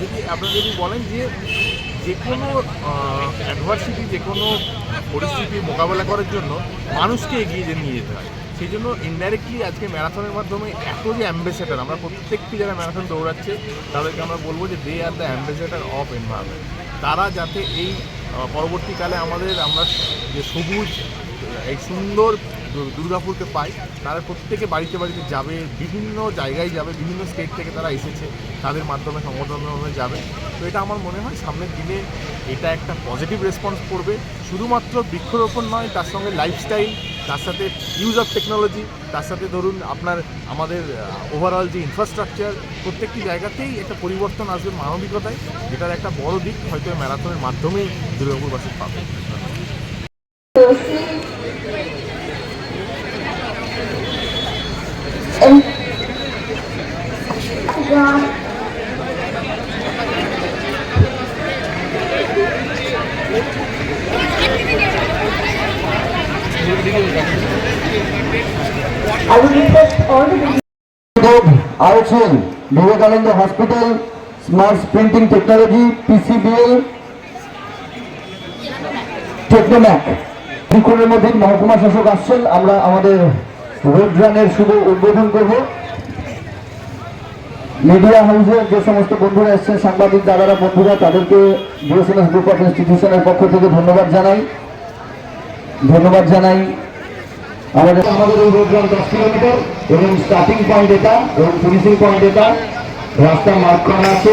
যদি আপনারা যদি বলেন যে যে কোনো অ্যাডভার্সিটি যে কোনো পরিস্থিতি মোকাবেলা করার জন্য মানুষকে এগিয়ে নিয়ে যেতে হয়, সেই জন্য ইনডাইরেক্টলি আজকে ম্যারাথনের মাধ্যমে এত যে অ্যাম্বাসেডার আমরা প্রত্যেকটি যারা ম্যারাথন দৌড়াচ্ছে, তাদেরকে আমরা বলব যে they are the ambassador of environment তারা যাতে এই পরবর্তীকালে আমাদের আমরা যে সবুজ, এই সুন্দর দুর্গাপুরকে পাই তারা প্রত্যেকে বাড়িতে বাড়িতে যাবে, বিভিন্ন জায়গায় যাবে, বিভিন্ন স্টেট থেকে তারা এসেছে। তাদের মাধ্যমে, সংগঠনের যাবে। তো এটা আমার মনে হয় সামনের দিনে এটা একটা পজিটিভ রেসপন্স করবে। শুধুমাত্র বৃক্ষরোপণ নয়, তার সঙ্গে লাইফস্টাইল তার সাথে ইউজ অফ টেকনোলজি তার সাথে ধরুন আপনার, আমাদের ওভারঅল যে ইনফ্রাস্ট্রাকচার প্রত্যেকটি জায়গাতেই একটা পরিবর্তন আসবে মানবিকতায়, যেটার একটা বড় দিক হয়তো ম্যারাথনের মাধ্যমেই দুর্গাপুরবাসী পাবে। আয়োজন Vivekananda hospital smart printing technology PCBL Technomac. মধ্যে মহকুমা শাসক আসছেন আমরা আমাদের রোড শুভ উদ্বোধন করব। মিডিয়া হাউসের যে সমস্ত বন্ধুরা এসছেন, সাংবাদিক দাদারা, বন্ধুরা, তাদেরকে বিএসএনএস গ্রুপ অফ ইনস্টিটিউশনের পক্ষ থেকে ধন্যবাদ জানাই। ধন্যবাদ জানাই আমাদের আমাদের এই রোড দশ কিলোমিটার এবং স্টার্টিং পয়েন্ট এটা এবং ফিনিশিং পয়েন্ট এটা। রাস্তা মার্ক করা আছে।